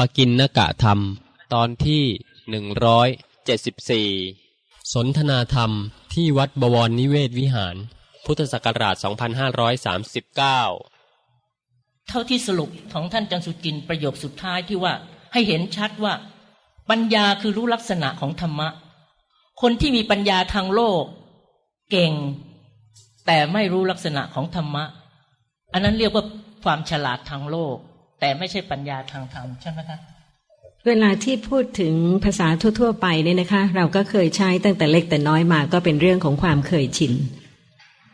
ปกินนกะธรรม ตอนที่หนึ่งร้อยเจ็ดสิบสี่สนทนาธรรมที่วัดบวรนิเวศวิหาร พุทธศักราช 2539 เท่าที่สรุปของท่านจันสุจินประโยคสุดท้ายที่ว่าให้เห็นชัดว่า ปัญญาคือรู้ลักษณะของธรรมะ คนที่มีปัญญาทางโลก เก่ง แต่ไม่รู้ลักษณะของธรรมะ อันนั้นเรียกว่าความฉลาดทางโลก แต่ไม่ใช่ปัญญาทางธรรมใช่ไหมคะเวลาที่พูดถึงภาษาทั่ว ๆ ไปเนี่ยนะคะ เราก็เคยใช้ตั้งแต่เล็กแต่น้อยมาก็เป็นเรื่องของความเคยชิน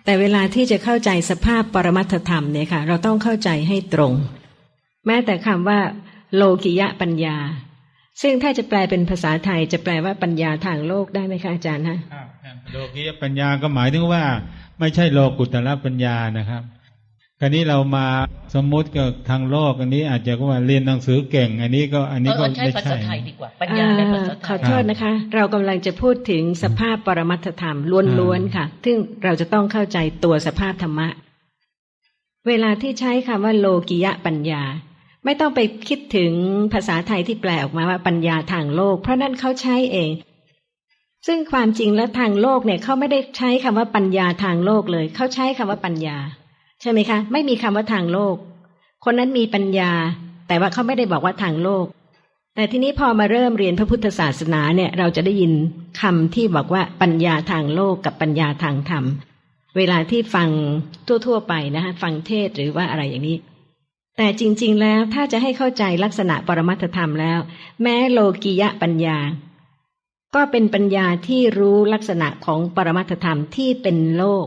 แต่เวลาที่จะเข้าใจสภาพปรมัตถธรรมเนี่ยค่ะ เราต้องเข้าใจให้ตรง แม้แต่คำว่า โลกิยะปัญญา ซึ่งถ้าจะแปลเป็นภาษาไทยจะแปลว่าปัญญาทางโลกได้ไหมคะอาจารย์ฮะครับโลกียปัญญาก็หมายถึงว่า ไม่ใช่โลกุตตรปัญญานะครับ คราวนี้เรามาสมมุติกับทางโลกอันนี้อาจจะก็ว่าเรียนหนังสือเก่ง อันนี้ก็อันนี้เอก็อใช้ไม่ภาใช่ษาไทยดีกว่าปัญญาในภาษาไทขอยโทษนะคะ เรากำลังจะพูดถึงสภาพปรมัตถธรรมล้วนๆค่ะ ซึ่งเราจะต้องเข้าใจตัวสภาพธรรมะ เวลาที่ใช้คำว่าโลกิยะปัญญา ไม่ต้องไปคิดถึงภาษาไทยที่แปลออกมาว่าปัญญาทางโลก เพราะนั่นเขาใช้เองซึ่งความจริงแล้วทางโลกเนี่ยเขาไม่ได้ใช้คำว่าปัญญาทางโลกเลย เขาใช้คำว่าปัญญา ใช่ไหมคะ ไม่มีคำว่าทางโลก คนนั้นมีปัญญา แต่ว่าเขาไม่ได้บอกว่าทางโลก แต่ทีนี้พอมาเริ่มเรียนพระพุทธศาสนาเนี่ย เราจะได้ยินคำที่บอกว่าปัญญาทางโลกกับปัญญาทางธรรม เวลาที่ฟังทั่ว ๆ ไปนะคะฟังเทศหรือว่าอะไรอย่างนี้แต่จริง ๆ แล้วถ้าจะให้เข้าใจลักษณะปรมัตถธรรมแล้ว แม้โลกิยะปัญญา ก็เป็นปัญญาที่รู้ลักษณะของปรมัตถธรรมที่เป็นโลก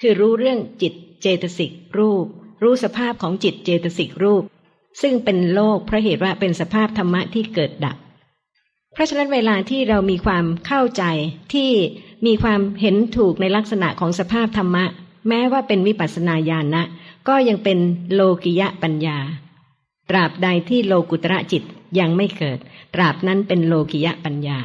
คือรู้เรื่องจิต เจตสิกรูป รู้สภาพของจิตเจตสิกรูป ซึ่งเป็นโลกเพราะเหตุว่าเป็นสภาพธรรมะที่เกิดดับ เพราะฉะนั้นเวลาที่เรามีความเข้าใจที่มีความเห็นถูกในลักษณะของสภาพธรรมะ แม้ว่าเป็นวิปัสสนาญาณนะ ก็ยังเป็นโลกิยะปัญญา ตราบใดที่โลกุตระจิตยังไม่เกิด ตราบนั้นเป็นโลกิยะปัญญา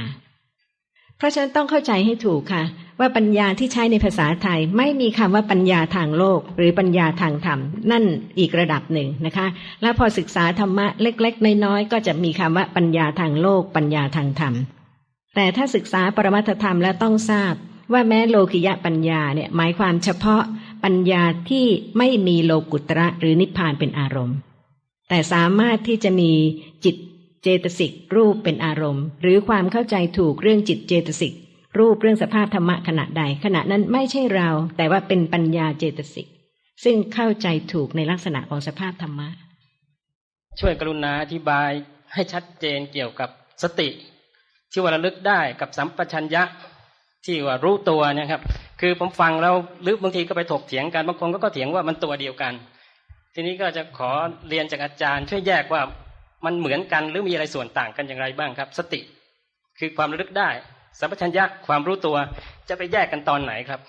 เพราะฉะนั้นต้องเข้าใจให้ถูกค่ะ ว่าปัญญาที่ใช้ในภาษาไทยไม่มีคำว่าปัญญาทางโลก หรือปัญญาทางธรรม นั่นอีกระดับหนึ่งนะคะ แล้วพอศึกษาธรรมะเล็ก ๆ น้อยๆก็จะมีคำว่าปัญญาทางโลก ปัญญาทางธรรม แต่ถ้าศึกษาปรมัตธรรมแล้วต้องทราบ ว่าแม้โลกิยะปัญญาเนี่ยหมายความเฉพาะปัญญาที่ไม่มีโลกุตระหรือนิพพานเป็นอารมณ์ แต่สามารถที่จะมีจิต จตสิกรูปเป็นอารมณ์ หรือความเข้าใจถูกเรื่องจิตเจตสิกรูปเรื่องสภาพธรรมะขณะใด ขณะนั้นไม่ใช่เรา แต่ว่าเป็นปัญญาเจตสิกซึ่งเข้าใจถูกในลักษณะของสภาพธรรมะ ช่วยกรุณาอธิบายให้ชัดเจนเกี่ยวกับสติ ที่ว่าระลึกได้กับสัมปชัญญะที่ว่ารู้ตัวนะครับ คือผมฟังแล้วหรือบางทีก็ไปถกเถียงกันบางคนก็เถียงว่ามันตัวเดียวกัน ทีนี้ก็จะขอเรียนจากอาจารย์ช่วยแยกว่า มันเหมือนกันหรือมีอะไรส่วนต่างกันอย่างไรบ้างครับ สติ คือความระลึกได้ สัมปชัญญะความรู้ตัวจะไปแยกกันตอนไหนครับ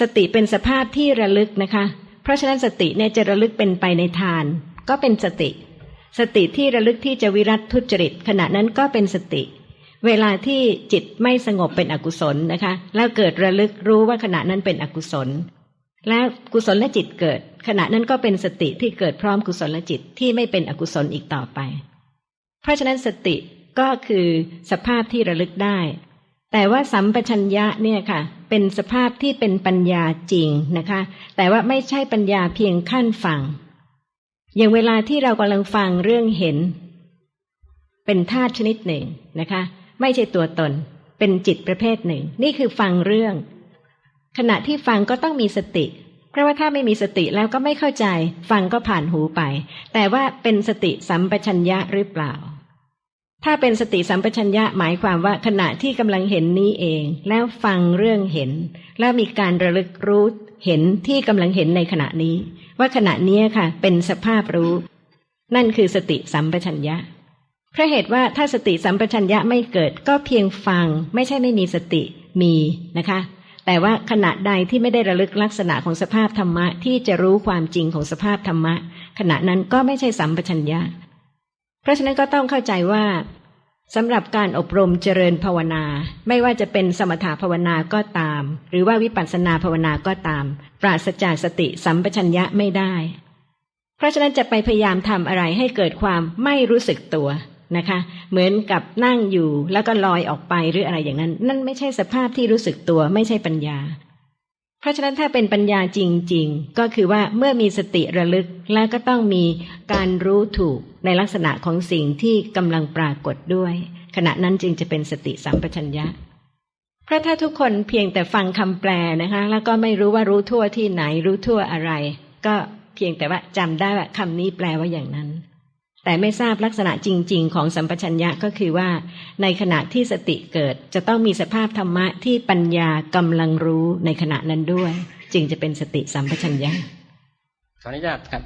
สติเป็นสภาพที่ระลึกนะคะ เพราะฉะนั้นสติเนี่ยจะระลึกเป็นไปในทาน ก็เป็นสติ สติที่ระลึกที่จะวิรัตทุจริต ขณะนั้นก็เป็นสติ เวลาที่จิตไม่สงบเป็นอกุศลนะคะ แล้วเกิดระลึกรู้ว่าขณะนั้นเป็นอกุศล แล้วกุศลและจิตเกิด ขณะนั้นก็เป็นสติที่เกิดพร้อมกุศลและจิตที่ไม่เป็นอกุศลอีกต่อไป เพราะฉะนั้นสติก็คือสภาพที่ระลึกได้ แต่ว่าสัมปชัญญะเนี่ยค่ะ เป็นสภาพที่เป็นปัญญาจริงนะคะ แต่ว่าไม่ใช่ปัญญาเพียงขั้นฟัง อย่างเวลาที่เรากำลังฟังเรื่องเห็น เป็นธาตุชนิดหนึ่งนะคะ ไม่ใช่ตัวตน เป็นจิตประเภทหนึ่ง นี่คือฟังเรื่อง ขณะที่ฟังก็ต้องมีสติ เพราะว่าถ้าไม่มีสติแล้วก็ไม่เข้าใจ ฟังก็ผ่านหูไป แต่ว่าเป็นสติสัมปชัญญะหรือเปล่า ถ้าเป็นสติสัมปชัญญะหมายความว่าขณะที่กำลังเห็นนี้เอง แล้วฟังเรื่องเห็น แล้วมีการระลึกรู้เห็นที่กำลังเห็นในขณะนี้ ว่าขณะนี้ค่ะ เป็นสภาพรู้ นั่นคือสติสัมปชัญญะเพราะเหตุว่าถ้าสติสัมปชัญญะไม่เกิดก็เพียงฟัง ไม่ใช่ไม่มีสติมีนะคะ แต่ว่าขณะใดที่ไม่ได้ระลึกลักษณะของสภาพธรรมะที่จะรู้ความจริงของสภาพธรรมะ ขณะนั้นก็ไม่ใช่สัมปชัญญะ เพราะฉะนั้นก็ต้องเข้าใจว่าสำหรับการอบรมเจริญภาวนา ไม่ว่าจะเป็นสมถภาวนาก็ตาม หรือว่าวิปัสสนาภาวนาก็ตาม ปราศจากสติสัมปชัญญะไม่ได้ เพราะฉะนั้นจะไปพยายามทำอะไรให้เกิดความไม่รู้สึกตัว นะคะ เหมือนกับนั่งอยู่แล้วก็ลอยออกไปหรืออะไรอย่างนั้น นั่นไม่ใช่สภาพที่รู้สึกตัวไม่ใช่ปัญญา เพราะฉะนั้นถ้าเป็นปัญญาจริง ๆ ก็คือว่าเมื่อมีสติระลึกแล้วก็ต้องมีการรู้ถูกในลักษณะของสิ่งที่กำลังปรากฏด้วย ขณะนั้นจึงจะเป็นสติสัมปชัญญะเพราะถ้าทุกคนเพียงแต่ฟังคำแปลนะคะ แล้วก็ไม่รู้ว่ารู้ทั่วที่ไหนรู้ทั่วอะไร ก็เพียงแต่ว่าจำได้ว่าคำนี้แปลว่าอย่างนั้น แต่ไม่ทราบลักษณะจริง ๆ ของสัมปชัญญะก็คือว่า ในขณะที่สติเกิดจะต้องมีสภาพธรรมะที่ปัญญากำลังรู้ในขณะนั้นด้วย จึงจะเป็นสติสัมปชัญญะขออนุญาตครับ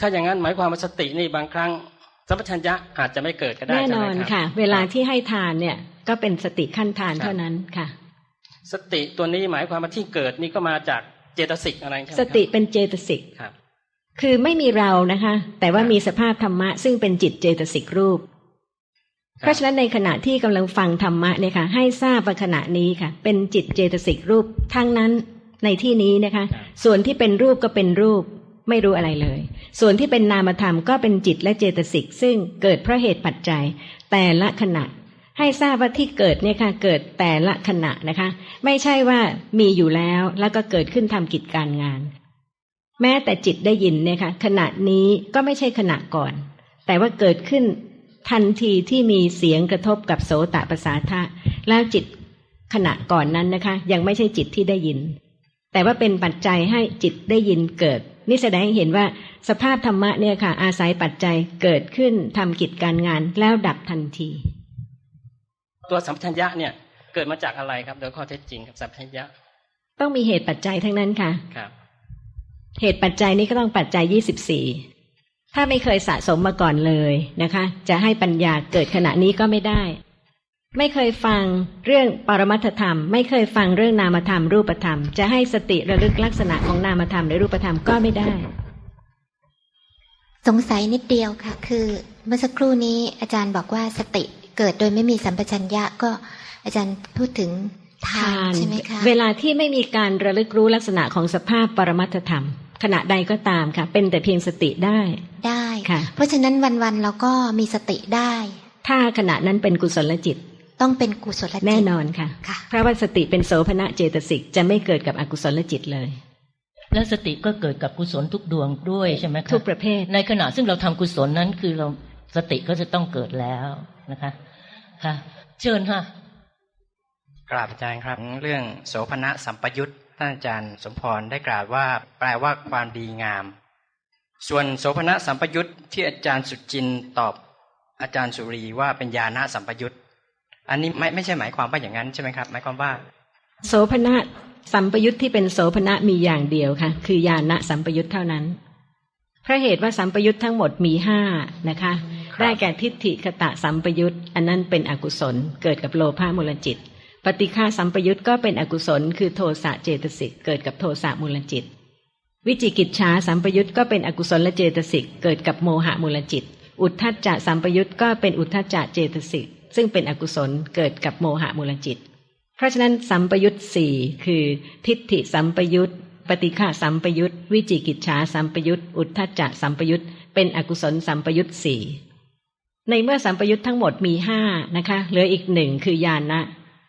ถ้าอย่างนั้นหมายความว่าสตินี่บางครั้งสัมปชัญญะอาจจะไม่เกิดก็ได้แน่ใช่นไหมอนครับค่ะ เวลาที่ให้ทานเนี่ยก็เป็นสติขั้นทานครับเท่านั้นค่ะ สติตัวนี้หมายความว่าที่เกิดนี่ก็มาจากเจตสิกอะไรใช่ไหมคสรับติเป็นเจตสิกครับ คือไม่มีเรานะคะ แต่ว่าครับมีสภาพธรรมะ ซึ่งเป็นจิตเจตสิกรูป เพราะฉะนั้นในขณะที่กำลังฟังธรรมะเนี่ยค่ะ ให้ทราบว่าขณะนี้ค่ะ เป็นจิตเจตสิกรูปทั้งนั้นในที่นี้นะคะครับส่วนที่เป็นรูปก็เป็นรูปไม่รู้อะไรเลย ส่วนที่เป็นนามธรรมก็เป็นจิตและเจตสิกซึ่งเกิดเพราะเหตุปัจจัย แต่ละขณะ ให้ทราบว่าที่เกิดเนี่ยค่ะ เกิดแต่ละขณะนะคะ ไม่ใช่ว่ามีอยู่แล้วแล้วก็เกิดขึ้นทำกิจการงาน แม้แต่จิตได้ยินเนี่ยค่ะขณะนี้ก็ไม่ใช่ขณะก่อน แต่ว่าเกิดขึ้นทันทีที่มีเสียงกระทบกับโสตประสาทะแล้วจิตขณะก่อนนั้นนะคะ ยังไม่ใช่จิตที่ได้ยิน แต่ว่าเป็นปัจจัยให้จิตได้ยินเกิด นี่แสดงให้เห็นว่าสภาพธรรมะเนี่ยค่ะ อาศัยปัจจัยเกิดขึ้นทำกิจการงานแล้วดับทันที ตัวสัมปชัญญะเนี่ยเกิดมาจากอะไรครับโดยข้อเท็จจริงครับสัมปชัญญะ ต้องมีเหตุปัจจัยทั้งนั้นค่ะครับ เหตุปัจจัยนี้ก็ต้องปัจจัย24ถ้าไม่เคยสะสมมาก่อนเลยนะคะ จะให้ปัญญาเกิดขณะนี้ก็ไม่ได้ ไม่เคยฟังเรื่องปรมัตถธรรม ไม่เคยฟังเรื่องนามธรรม รูปธรรม จะให้สติระลึกลักษณะของนามธรรมและรูปธรรมก็ไม่ได้ สงสัยนิดเดียวค่ะ คือ เมื่อสักครู่นี้อาจารย์บอกว่าสติเกิดโดยไม่มีสัมปชัญญะก็อาจารย์พูดถึงทานใช่ไหมคะเวลาที่ไม่มีการระลึกรู้ลักษณะของสภาพปรมัตถธรรม ขณะใดก็ตามค่ะ เป็นแต่เพียงสติได้ได้ค่ะ เพราะฉะนั้นวันๆเราก็มีสติได้ ถ้าขณะนั้นเป็นกุศลจิต ต้องเป็นกุศลจิตแน่นอนค่ะค่ะเพราะว่าสติเป็นโสภณะเจตสิกจะไม่เกิดกับอกุศลจิตเลย และสติก็เกิดกับกุศลทุกดวงด้วยใช่ไหมคะทุกประเภท ในขณะซึ่งเราทำกุศลนั้นคือเราสติก็จะต้องเกิดแล้วนะคะค่ะ เชิญค่ะกราบอาจารย์ครับ เรื่องโสภณะสัมปยุต ท่านอาจารย์สมพรได้กล่าวว่า แปลว่าความดีงาม ส่วนโสภณะสัมปยุตที่อาจารย์สุจินตอบอาจารย์สุรีว่าเป็นญาณสัมปยุตอันนี้ไม่ไม่ใช่หมายความว่าอย่างนั้นใช่ไหมครับ หมายความว่า โสภณะสัมปยุตที่เป็นโสภณะมีอย่างเดียวค่ะ คือญาณสัมปยุตเท่านั้นพระเหตุว่าสัมปยุตทั้งหมดมีห้านะคะคได้แก่ทิฏฐิคตะสัมปยุตอันนั้นเป็นอกุศลเกิดกับโลภะมูลจิต ปฏิฆาสัมปยุตก็เป็นอกุศล คือโทสะเจตสิกเกิดกับโทสะมูลจิต วิจิกิจฉาสัมปยุตก็เป็นอกุศลเจตสิกเกิดกับโมหะมูลจิต อุทธัจจะสัมปยุตก็เป็นอุทธัจจะเจตสิกซึ่งเป็นอกุศลเกิดกับโมหะมูลจิต เพราะฉะนั้นสัมปยุตสี่คือ ทิฏฐิสัมปยุตปฏิฆาสัมปยุตวิจิกิจฉาสัมปยุตอุทธัจจะสัมปยุตเป็นอกุศลสัมปยุตสี่ในเมื่อสัมปยุตทั้งหมดมีห้านะคะเหลืออีกหนึ่งคือญาณะ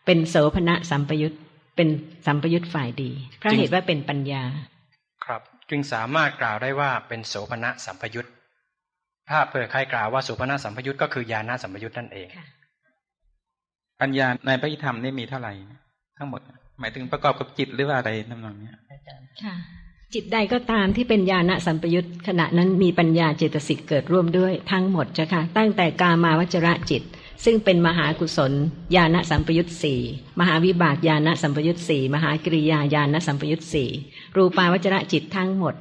เป็นโสภณะสัมปยุตเป็นสัมปยุตฝ่ายดีเพราะเหตุว่าเป็นปัญญา ครับ จึงสามารถกล่าวได้ว่าเป็นโสภณะสัมปยุตถ้าเผื่อใครกล่าวว่าโสภณะสัมปยุตก็คือญาณสัมปยุตนั่นเองปัญญาในพระธรรมนี่มีเท่าไหร่ทั้งหมด หมายถึงประกอบกับจิตหรือว่าอะไรทำนองเนี้ยค่ะจิตใดก็ตามที่เป็นญาณสัมปยุตขณะนั้นมีปัญญาเจตสิกเกิดร่วมด้วยทั้งหมดจ้ะค่ะตั้งแต่กามาวจระจิต ซึ่งเป็นมหากุศล ญาณสัมปยุตสี่มหาวิบากญาณสัมปยุตสี่มหากริยาญาณสัมปยุตสี่รูปาวจระจิตทั้งหมด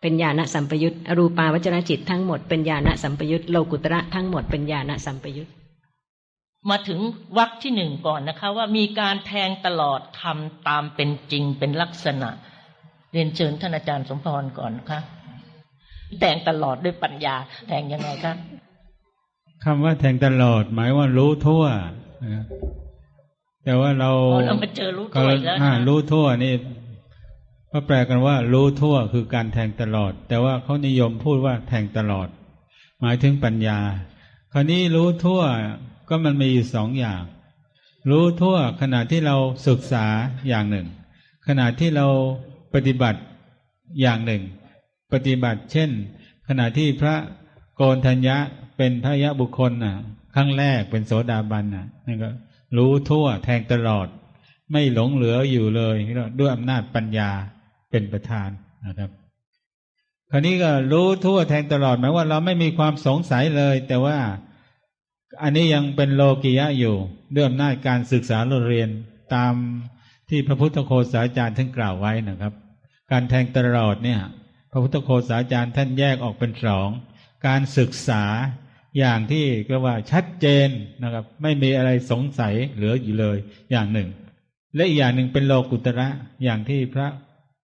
เป็นญาณสัมปยุตรูปาวจระจิตทั้งหมดเป็นญาณสัมปยุตโลกุตระทั้งหมดเป็นญาณสัมปยุตมาถึงวรรคที่หนึ่งก่อนนะคะ ว่ามีการแทงตลอดทำตามเป็นจริงเป็นลักษณะ เรียนเชิญท่านอาจารย์สมพรก่อนนะคะแทงตลอดด้วยปัญญาแทงยังไงคะ คำว่าแทงตลอด หมายว่ารู้ทั่วนะครับแต่ว่าเราพอเรามาเจอรู้ก็ตัวอีกแล้วอ่านะรู้ทั่วนี่ก็แปลกันว่า รู้ทั่วคือการแทงตลอด แต่ว่าเขานิยมพูดว่าแทงตลอด หมายถึงปัญญา คราวนี้รู้ทั่วก็มันมีอยู่สองอย่าง รู้ทั่วขณะที่เราศึกษาอย่างหนึ่ง ขณะที่เราปฏิบัติอย่างหนึ่ง ปฏิบัติเช่น ขณะที่พระโกนทัญญะ เป็นพระยะบุคคลน่ะครั้งแรกเป็นโสดาบันน่ะนั่นก็รู้ทั่วแทงตลอด ไม่หลงเหลืออยู่เลยด้วยอำนาจปัญญาเป็นประธานนะครับ คราวนี้ก็รู้ทั่วแทงตลอดหมายว่าเราไม่มีความสงสัยเลย แต่ว่าอันนี้ยังเป็นโลกิยะอยู่ด้วยอำนาจการศึกษาเรียนตามที่พระพุทธโฆษาจารย์ท่านกล่าวไว้นะครับ การแทงตลอดเนี่ย พระพุทธโฆษาจารย์ท่านแยกออกเป็นสองการศึกษา อย่างที่ก็ว่าชัดเจนนะครับ ไม่มีอะไรสงสัยเหลืออยู่เลยอย่างหนึ่ง และอีกอย่างหนึ่งเป็นโลกุตระอย่างที่พระ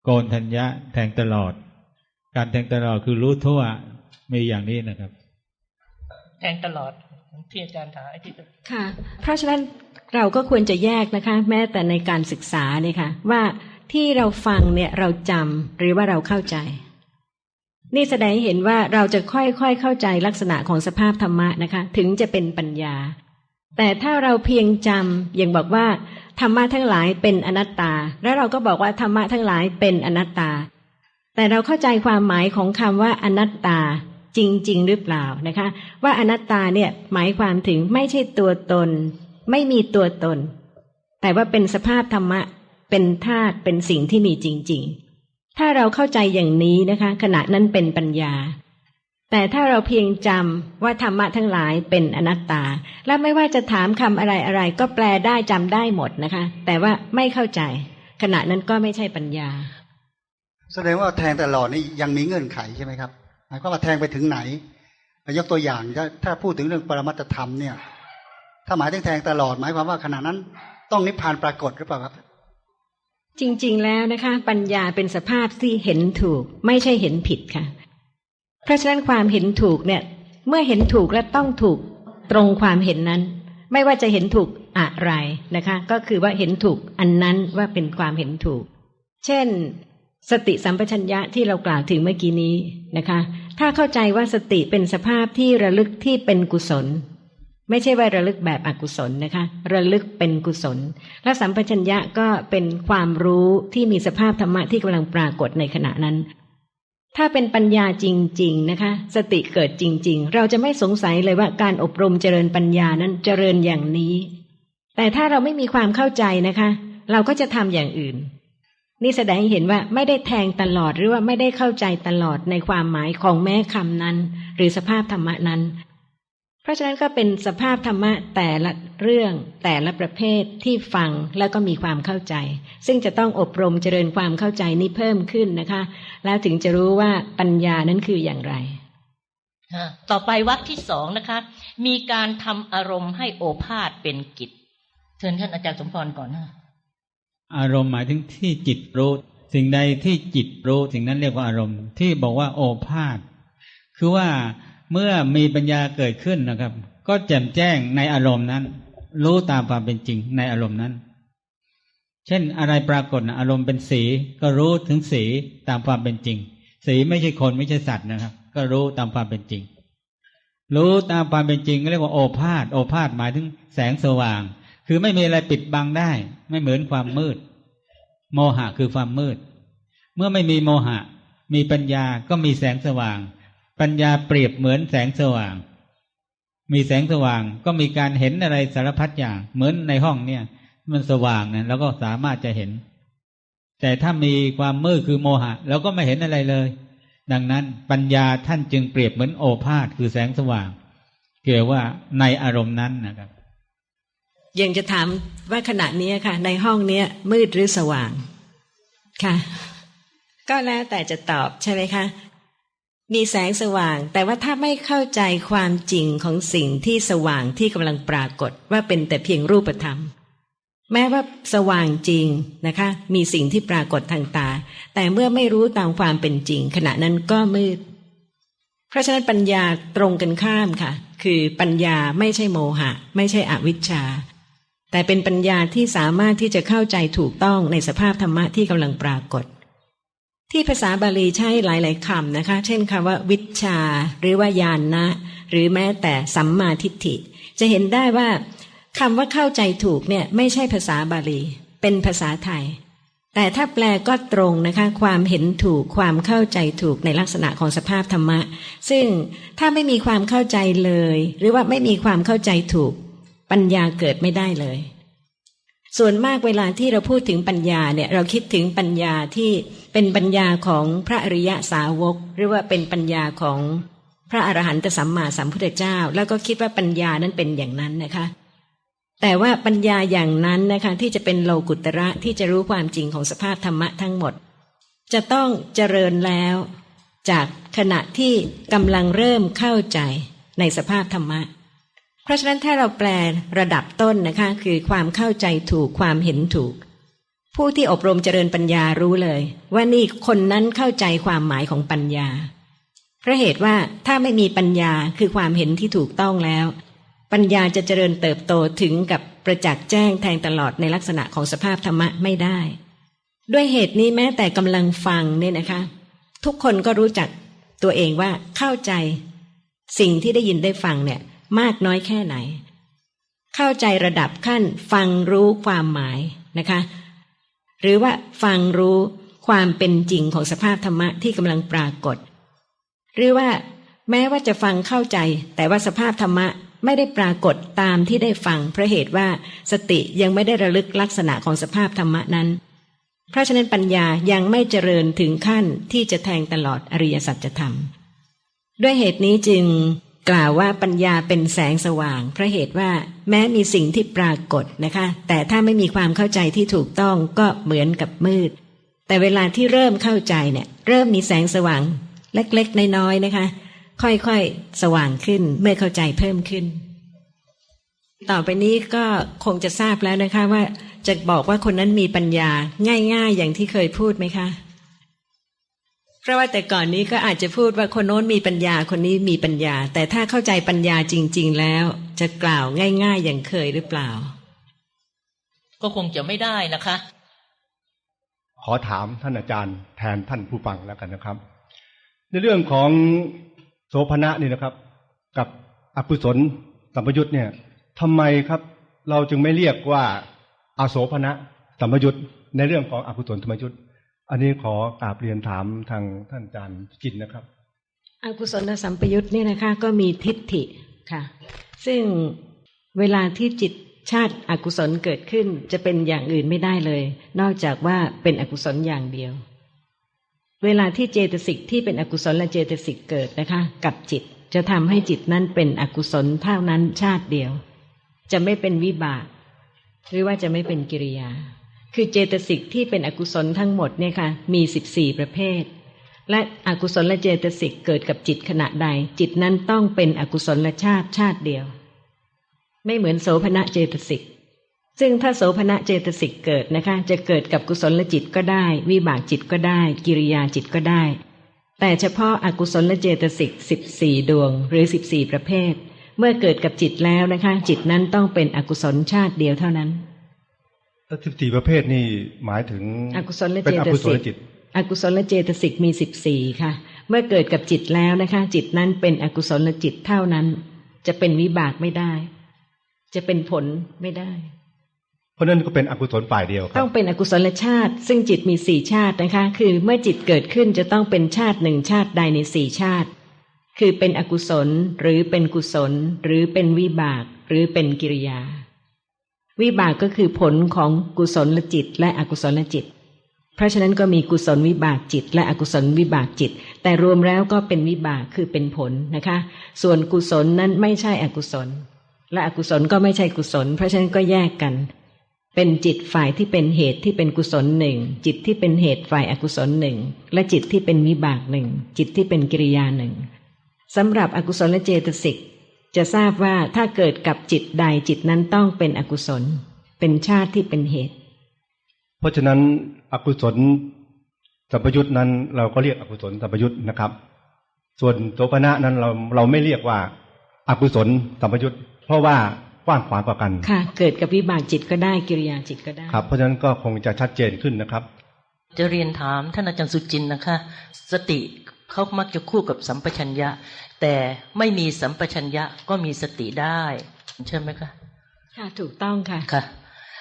โกนทัญญะแทงตลอด การแทงตลอดคือรู้ทั่วมีอย่างนี้นะครับ แทงตลอดที่อาจารย์ถามไอ้ที่ค่ะ เพราะฉะนั้นเราก็ควรจะแยกนะคะ แม้แต่ในการศึกษาเนี่ยค่ะ ว่าที่เราฟังเนี่ยเราจำหรือว่าเราเข้าใจ นี่แสดงให้เห็นว่าเราจะค่อยๆเข้าใจลักษณะของสภาพธรรมะนะคะ ถึงจะเป็นปัญญา แต่ถ้าเราเพียงจำอย่างบอกว่าธรรมะทั้งหลายเป็นอนัตตา แล้วเราก็บอกว่าธรรมะทั้งหลายเป็นอนัตตา แต่เราเข้าใจความหมายของคำว่าอนัตตาจริง ๆ หรือเปล่านะคะ ว่าอนัตตาเนี่ยหมายความถึงไม่ใช่ตัวตน ไม่มีตัวตน แต่ว่าเป็นสภาพธรรมะ เป็นธาตุเป็นสิ่งที่มีจริง ๆ ถ้าเราเข้าใจอย่างนี้นะคะ ขณะนั้นเป็นปัญญา แต่ถ้าเราเพียงจำว่าธรรมะทั้งหลายเป็นอนัตตา และไม่ว่าจะถามคำอะไรอะไรก็แปลได้จำได้หมดนะคะ แต่ว่าไม่เข้าใจ ขณะนั้นก็ไม่ใช่ปัญญา แสดงว่าแทงตลอดนี่ยังมีเงื่อนไขใช่ไหมครับหมายความว่าแทงไปถึงไหนยกตัวอย่างถ้าพูดถึงเรื่องปรมัตธรรมเนี่ย ถ้าหมายถึงแทงตลอดหมายความว่าขณะนั้น ต้องนิพพานปรากฏหรือเปล่าครับ จริง ๆ แล้วนะคะ ปัญญาเป็นสภาพที่เห็นถูก ไม่ใช่เห็นผิดค่ะ เพราะฉะนั้นความเห็นถูกเนี่ย เมื่อเห็นถูกและต้องถูกตรงความเห็นนั้น ไม่ว่าจะเห็นถูกอะไรนะคะ ก็คือว่าเห็นถูกอันนั้นว่าเป็นความเห็นถูก เช่น สติสัมปชัญญะที่เรากล่าวถึงเมื่อกี้นี้นะคะ ถ้าเข้าใจว่าสติเป็นสภาพที่ระลึกที่เป็นกุศล ไม่ใช่ว่าระลึกแบบอกุศลนะคะ ระลึกเป็นกุศล และสัมปชัญญะก็เป็นความรู้ที่มีสภาพธรรมะที่กำลังปรากฏในขณะนั้น ถ้าเป็นปัญญาจริง ๆนะคะ สติเกิดจริง ๆ เราจะไม่สงสัยเลยว่าการอบรมเจริญปัญญานั้นเจริญอย่างนี้ แต่ถ้าเราไม่มีความเข้าใจนะคะ เราก็จะทำอย่างอื่น นี่แสดงให้เห็นว่าไม่ได้แทงตลอดหรือว่าไม่ได้เข้าใจตลอดในความหมายของแม้คำนั้น หรือสภาพธรรมะนั้น เพราะฉะนั้นก็เป็นสภาพธรรมะแต่ละเรื่องแต่ละประเภทที่ฟังแล้วก็มีความเข้าใจ ซึ่งจะต้องอบรมเจริญความเข้าใจนี้เพิ่มขึ้นนะคะ แล้วถึงจะรู้ว่าปัญญานั้นคืออย่างไรอ่าต่อไปวรรคที่สองนะคะ มีการทำอารมณ์ให้โอภาษเป็นกิจเชิญท่านอาจารย์สมพรก่อนนะอารมณ์หมายถึงที่จิตรู้สิ่งใดที่จิตรู้สิ่งนั้นเรียกว่าอารมณ์ที่บอกว่าโอภาษคือว่า เมื่อมีปัญญาเกิดขึ้นนะครับ ก็แจ่มแจ้งในอารมณ์นั้น รู้ตามความเป็นจริงในอารมณ์นั้น เช่นอะไรปรากฏนะอารมณ์เป็นสี ก็รู้ถึงสีตามความเป็นจริง สีไม่ใช่คนไม่ใช่สัตว์นะครับ ก็รู้ตามความเป็นจริง รู้ตามความเป็นจริงเรียกว่าโอภาษโอภาษหมายถึงแสงสว่าง คือไม่มีอะไรปิดบังได้ ไม่เหมือนความมืด โมหะคือความมืด เมื่อไม่มีโมหะ มีปัญญาก็มีแสงสว่าง ปัญญาเปรียบเหมือนแสงสว่าง มีแสงสว่างก็มีการเห็นอะไรสารพัดอย่าง เหมือนในห้องเนี่ย มันสว่างนะแล้วก็สามารถจะเห็น แต่ถ้ามีความมืดคือโมหะเราก็ไม่เห็นอะไรเลย ดังนั้นปัญญาท่านจึงเปรียบเหมือนโอภาษคือแสงสว่างเกี่ยวว่าในอารมณ์นั้นนะครับยังจะถามว่าขณะนี้ค่ะ ในห้องเนี้ยมืดหรือสว่างค่ะ ก็แล้วแต่จะตอบใช่ไหมคะ มีแสงสว่าง แต่ว่าถ้าไม่เข้าใจความจริงของสิ่งที่สว่างที่กำลังปรากฏว่าเป็นแต่เพียงรูปธรรม แม้ว่าสว่างจริงนะคะ มีสิ่งที่ปรากฏทางตา แต่เมื่อไม่รู้ตามความเป็นจริง ขณะนั้นก็มืด เพราะฉะนั้นปัญญาตรงกันข้ามค่ะ คือปัญญาไม่ใช่โมหะ ไม่ใช่อวิชชา แต่เป็นปัญญาที่สามารถที่จะเข้าใจถูกต้องในสภาพธรรมะที่กำลังปรากฏ ที่ภาษาบาลีใช้หลาย ๆคำนะคะ เช่นคำว่า วิชา หรือว่าญาณนะ หรือแม้แต่สัมมาทิฏฐิ จะเห็นได้ว่าคำว่าเข้าใจถูกเนี่ยไม่ใช่ภาษาบาลี เป็นภาษาไทย แต่ถ้าแปลก็ตรงนะคะ ความเห็นถูกความเข้าใจถูกในลักษณะของสภาพธรรมะ ซึ่งถ้าไม่มีความเข้าใจเลย หรือว่าไม่มีความเข้าใจถูก ปัญญาเกิดไม่ได้เลย ส่วนมากเวลาที่เราพูดถึงปัญญาเนี่ยเราคิดถึงปัญญาที่เป็นปัญญาของพระอริยสาวก หรือว่าเป็นปัญญาของพระอรหันตสัมมาสัมพุทธเจ้า แล้วก็คิดว่าปัญญานั้นเป็นอย่างนั้นนะคะ แต่ว่าปัญญาอย่างนั้นนะคะที่จะเป็นโลกุตระที่จะรู้ความจริงของสภาพธรรมะทั้งหมด จะต้องเจริญแล้ว จากขณะที่กำลังเริ่มเข้าใจในสภาพธรรมะ เพราะฉะนั้นถ้าเราแปลระดับต้นนะคะ คือความเข้าใจถูกความเห็นถูก ผู้ที่อบรมเจริญปัญญารู้เลย ว่านี่คนนั้นเข้าใจความหมายของปัญญาเพราะเหตุว่าถ้าไม่มีปัญญาคือความเห็นที่ถูกต้องแล้ว ปัญญาจะเจริญเติบโตถึงกับประจักษ์แจ้งแทงตลอดในลักษณะของสภาพธรรมะไม่ได้ ด้วยเหตุนี้แม้แต่กำลังฟังเนี่ยนะคะ ทุกคนก็รู้จักตัวเองว่าเข้าใจ สิ่งที่ได้ยินได้ฟังเนี่ย มากน้อยแค่ไหน เข้าใจระดับขั้นฟังรู้ความหมายนะคะ หรือว่าฟังรู้ความเป็นจริงของสภาพธรรมะที่กำลังปรากฏ หรือว่าแม้ว่าจะฟังเข้าใจ แต่ว่าสภาพธรรมะไม่ได้ปรากฏตามที่ได้ฟังเพราะเหตุว่าสติยังไม่ได้ระลึกลักษณะของสภาพธรรมะนั้น เพราะฉะนั้นปัญญายังไม่เจริญถึงขั้นที่จะแทงตลอดอริยสัจธรรม ด้วยเหตุนี้จึง กล่าวว่าปัญญาเป็นแสงสว่าง เพราะเหตุว่าแม้มีสิ่งที่ปรากฏนะคะ แต่ถ้าไม่มีความเข้าใจที่ถูกต้องก็เหมือนกับมืด แต่เวลาที่เริ่มเข้าใจเนี่ยเริ่มมีแสงสว่าง เล็กๆน้อยๆนะคะ ค่อยๆสว่างขึ้นเมื่อเข้าใจเพิ่มขึ้น ต่อไปนี้ก็คงจะทราบแล้วนะคะว่าจะบอกว่าคนนั้นมีปัญญาง่าย ๆ อย่างที่เคยพูดไหมคะ เพราะว่าแต่ก่อนนี้ก็อาจจะพูดว่าคนโน้นมีปัญญาคนนี้มีปัญญา แต่ถ้าเข้าใจปัญญาจริง ๆ แล้ว จะกล่าวง่าย ๆ อย่างเคยหรือเปล่า ก็คงจะไม่ได้นะคะ ขอถามท่านอาจารย์แทนท่านผู้ฟังแล้วกันนะครับ ในเรื่องของโสภณะนี่นะครับ กับอกุศลสัมปยุตเนี่ยทำไมครับ เราจึงไม่เรียกว่าอาโสภณะสัมปยุตในเรื่องของอกุศลสัมปยุต อันนี้ขอกราบเรียนถามทางท่านอาจารย์กินนะครับ อกุศลสัมปยุตเนี่ยนะคะ ก็มีทิฏฐิค่ะ ซึ่งเวลาที่จิตชาติอกุศลเกิดขึ้นจะเป็นอย่างอื่นไม่ได้เลย นอกจากว่าเป็นอกุศลอย่างเดียว เวลาที่เจตสิกที่เป็นอกุศลและเจตสิกเกิดนะคะ กับจิตจะทำให้จิตนั้นเป็นอกุศลเท่านั้นชาติเดียว จะไม่เป็นวิบาก หรือว่าจะไม่เป็นกิริยา คือเจตสิกที่เป็นอกุศลทั้งหมดเนี่ยค่ะมีสิบสี่ประเภท และอกุศลและเจตสิกเกิดกับจิตขณะใด จิตนั้นต้องเป็นอกุศลชาติชาติเดียว ไม่เหมือนโสภณะเจตสิกซึ่งถ้าโสภณะเจตสิกเกิดนะคะ จะเกิดกับกุศลจิตก็ได้ วิบากจิตก็ได้ กิริยาจิตก็ได้ แต่เฉพาะอากุศลเจตสิกสิบสี่ดวง หรือสิบสี่ประเภท เมื่อเกิดกับจิตแล้วนะคะ จิตนั้นต้องเป็นอกุศลชาติเดียวเท่านั้น สิบสี่ประเภทนี่หมายถึงอกุศลเป็นเจอตกุศสิลกจิตอกุศลเจตสิกมีสิบสี่ค่ะ เมื่อเกิดกับจิตแล้วนะคะ จิตนั้นเป็นอกุศลจิตเท่านั้น จะเป็นวิบากไม่ได้ จะเป็นผลไม่ได้ เพราะนั่นก็เป็นอกุศลฝ่ายเดียวครัต้บองเป็นอกุศลชาติ ซึ่งจิตมีสี่ชาตินะคะ คือเมื่อจิตเกิดขึ้นจะต้องเป็นชาติหนึ่งชาติใดในสี่ชาติ คือเป็นอกุศลหรือเป็นกุศล หรือเป็นวิบาก หรือเป็นกิริยา วิบากก็คือผลของกุศลจิต และอกุศลจิต เพราะฉะนั้นก็มีกุศลวิบากจิต และอกุศลวิบากจิต แต่รวมแล้วก็เป็นวิบากคือเป็นผลนะคะ ส่วนกุศลนั้นไม่ใช่อกุศล และอกุศลก็ไม่ใช่กุศล เพราะฉะนั้นก็แยกกัน เป็นจิตฝ่ายที่เป็นเหตุที่เป็นกุศลหนึ่งจิตที่เป็นเหตุฝ่ายอกุศลหนึ่งและจิตที่เป็นวิบากหนึ่งจิตที่เป็นกิริยาหนึ่งสำหรับอกุศลเจตสิก จะทราบว่าถ้าเกิดกับจิตใดจิตนั้นต้องเป็นอกุศล เป็นชาติที่เป็นเหตุ เพราะฉะนั้นอกุศลสัมปยุตนั้นเราก็เรียกอกุศลสัมปยุตนะครับ ส่วนโสภณะนั้นเราเราไม่เรียกว่าอากุศลสัมปยุตเพราะว่ากว้างขวางกว่ากัน ค่ะ เกิดกับวิบากจิตก็ได้กิริยาจิตก็ได้ครับเพราะฉะนั้นก็คงจะชัดเจนขึ้นนะครับ จะเรียนถามท่านอาจารย์สุจินต์นะคะ สติ เขามักจะคู่กับสัมปชัญญะ แต่ไม่มีสัมปชัญญะก็มีสติได้ ใช่ไหมคะ ค่ะถูกต้องค่ะค่ะ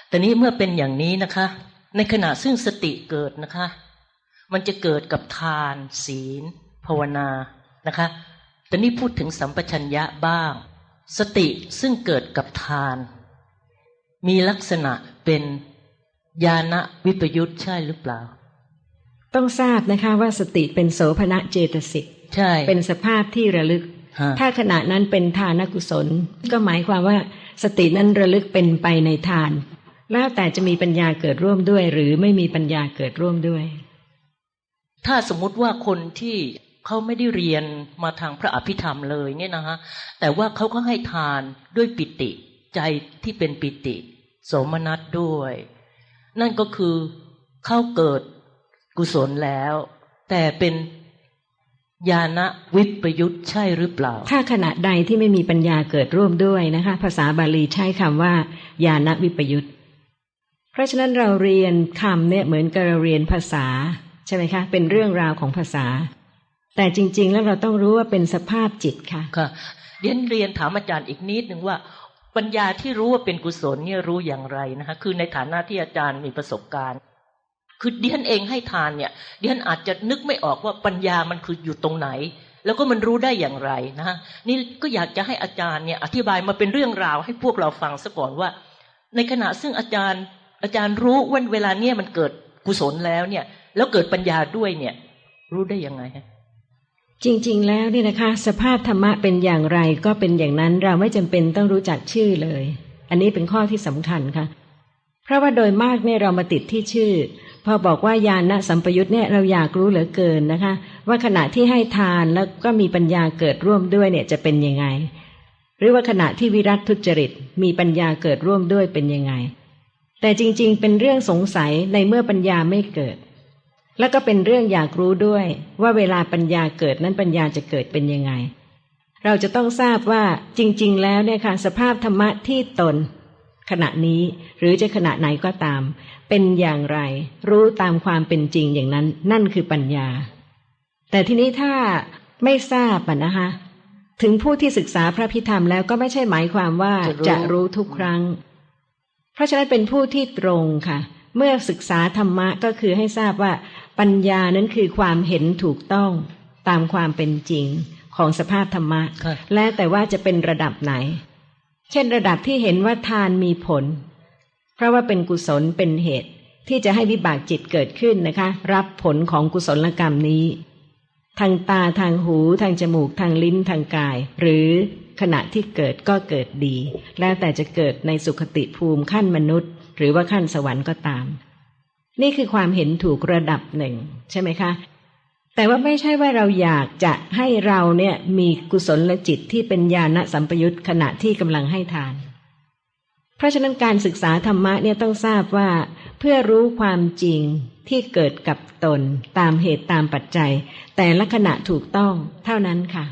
แต่นี้เมื่อเป็นอย่างนี้นะคะ ในขณะซึ่งสติเกิดนะคะ มันจะเกิดกับทาน ศีล ภาวนานะคะแต่นี่พูดถึงสัมปชัญญะบ้าง สติซึ่งเกิดกับทาน มีลักษณะเป็นญาณวิปยุตใช่หรือเปล่า ต้องทราบนะคะว่าสติเป็นโสภณะเจตสิกใช่เป็นสภาพที่ระลึกฮะถ้าขณะนั้นเป็นทานกุศล ก็หมายความว่าสตินั้นระลึกเป็นไปในทาน แล้วแต่จะมีปัญญาเกิดร่วมด้วย หรือไม่มีปัญญาเกิดร่วมด้วย ถ้าสมมุติว่าคนที่เขาไม่ได้เรียนมาทางพระอภิธรรมเลยเนี่ยนะฮะแต่ว่าเขาก็ให้ทานด้วยปิติ ใจที่เป็นปิติ โสมนัสด้วย นั่นก็คือเข้าเกิด กุศลแล้ว แต่เป็นญาณวิปยุตใช่หรือเปล่า ถ้าขณะใดที่ไม่มีปัญญาเกิดร่วมด้วยนะคะ ภาษาบาลีใช้คำว่าญาณวิปยุตเพราะฉะนั้นเราเรียนคำเนี่ยเหมือนกับเราเรียนภาษาใช่ไหมคะ เป็นเรื่องราวของภาษา แต่จริง ๆ แล้วเราต้องรู้ว่าเป็นสภาพจิตค่ะค่ะเรียนเรียนถามอาจารย์อีกนิดหนึ่งว่า ปัญญาที่รู้ว่าเป็นกุศลเนี่ยรู้อย่างไรนะคะคือในฐานะที่อาจารย์มีประสบการณ์ คือเดียนเองให้ทานเนี่ยเดียนอาจจะนึกไม่ออกว่าปัญญามันคืออยู่ตรงไหน แล้วก็มันรู้ได้อย่างไรนะฮะนี่ก็อยากจะให้อาจารย์เนี่ยอธิบายมาเป็นเรื่องราวให้พวกเราฟังซะก่อนว่า ในขณะซึ่งอาจารย์อาจารย์รู้ว่าเวลาเนี่ยมันเกิดกุศลแล้วเนี่ย แล้วเกิดปัญญาด้วยเนี่ย รู้ได้ยังไงฮะจริงๆ แล้วเนี่ยนะคะ สภาพธรรมะเป็นอย่างไรก็เป็นอย่างนั้นเราไม่จำเป็นต้องรู้จักชื่อเลย อันนี้เป็นข้อที่สำคัญค่ะ เพราะว่าโดยมากเนี่ยเรามาติดที่ชื่อ พอบอกว่าญาณสัมปยุตเนี่ยเราอยากรู้เหลือเกินนะคะ ว่าขณะที่ให้ทานแล้วก็มีปัญญาเกิดร่วมด้วยเนี่ยจะเป็นยังไง หรือว่าขณะที่วิรัตทุจริตมีปัญญาเกิดร่วมด้วยเป็นยังไง แต่จริงๆ เป็นเรื่องสงสัยในเมื่อปัญญาไม่เกิด แล้วก็เป็นเรื่องอยากรู้ด้วย ว่าเวลาปัญญาเกิดนั้นปัญญาจะเกิดเป็นยังไง เราจะต้องทราบว่าจริง ๆ แล้วเนี่ยค่ะสภาพธรรมะที่ตน ขณะนี้หรือจะขณะไหนก็ตาม เป็นอย่างไร รู้ตามความเป็นจริงอย่างนั้น นั่นคือปัญญา แต่ทีนี้ถ้าไม่ทราบอะนะคะถึงผู้ที่ศึกษาพระพิธรรมแล้วก็ไม่ใช่หมายความว่าจะรู้จะรู้ทุกครั้ง เพราะฉะนั้นเป็นผู้ที่ตรงค่ะ เมื่อศึกษาธรรมะก็คือให้ทราบว่า ปัญญานั้นคือความเห็นถูกต้องตามความเป็นจริงของสภาพธรรมะค่ะและแต่ว่าจะเป็นระดับไหน เช่นระดับที่เห็นว่าทานมีผล เพราะว่าเป็นกุศลเป็นเหตุที่จะให้วิบากจิตเกิดขึ้นนะคะ รับผลของกุศลกรรมนี้ ทางตาทางหูทางจมูกทางลิ้นทางกาย หรือขณะที่เกิดก็เกิดดี แล้วแต่จะเกิดในสุขติภูมิขั้นมนุษย์ หรือว่าขั้นสวรรค์ก็ตาม นี่คือความเห็นถูกระดับหนึ่ง ใช่ไหมคะ แต่ว่าไม่ใช่ว่าเราอยากจะให้เราเนี่ยมีกุศลและจิตที่เป็นญาณสัมปยุตขณะที่กำลังให้ทาน เพราะฉะนั้นการศึกษาธรรมะเนี่ยต้องทราบว่า เพื่อรู้ความจริงที่เกิดกับตนตามเหตุตามปัจจัย แต่ละขณะถูกต้องเท่านั้นค่ะ